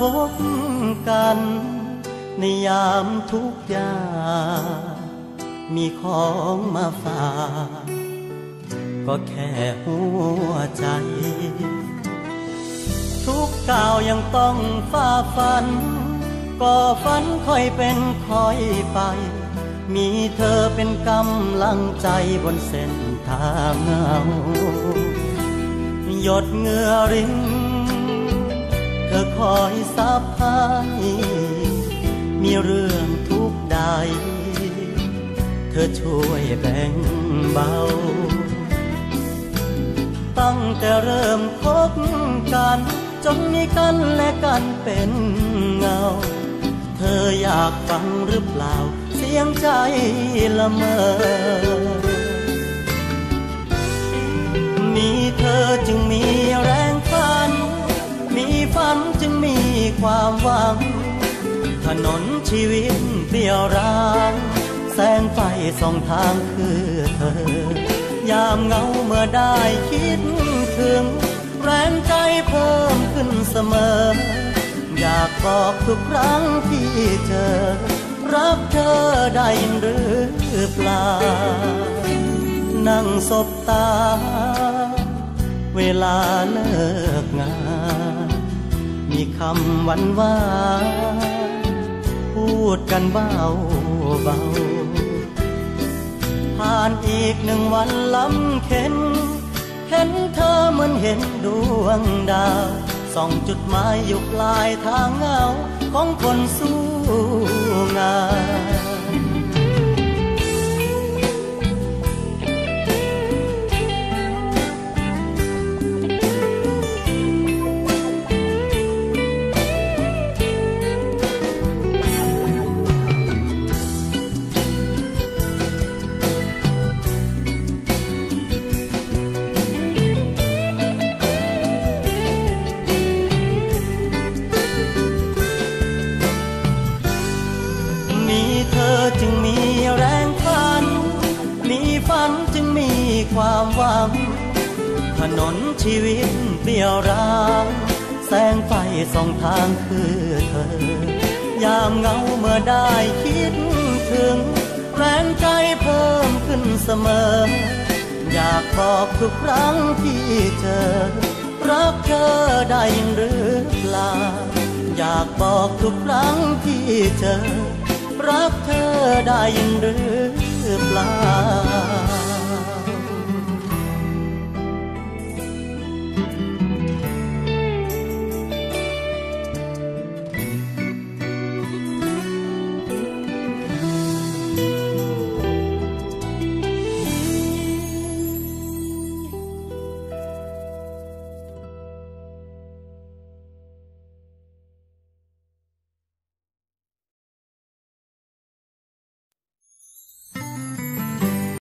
พบกัน ในยามทุกยา มีของมาฝากก็แค่หัวใจ ทุกก้าวยังต้องฝ่าฟัน ก็ฝันค่อยเป็นค่อยไป มีเธอเป็นกำลังใจบนเส้นทางเงาหยดเงื่อริน เธอคอยซับให้มีเรื่องทุกใด เธอช่วยแบ่งเบา ตั้งแต่เริ่มคบกัน จนมีกันและกันเป็นเงา เธออยากฟังหรือเปล่า เสียงใจละเมอ ความหวัง ถนนชีวิตเปี่ยวร้างแสงไฟส่องทางคือเธอ ยามเงาเมื่อได้คิดถึง แรงใจเพิ่มขึ้นเสมอ อยากบอกทุกครั้งที่เจอ รักเธอได้หรือเปล่า นั่งสบตา เวลาเลิกงาน คำหวันวานพูดกันเบาเบาผ่านอีกหนึ่งวันล้ำเข็นเห็นเธอเหมือนเห็นดวงดาวส่องจุดหมายอยู่ปลายทางเงาของคนสู้งาน จึงมีแรงฝัน มีฝันจึงมีความหวัง ถนนชีวิตเปลี่ยวร้างแสงไฟส่องทางคือเธอ ยามเงาเมื่อได้คิดถึง แรงใจเพิ่มขึ้นเสมอ อยากบอกทุกครั้งที่เจอ รักเธอได้ยินหรือเปล่า อยากบอกทุกครั้งที่เจอ รักเธอได้ยังหรือเปล่า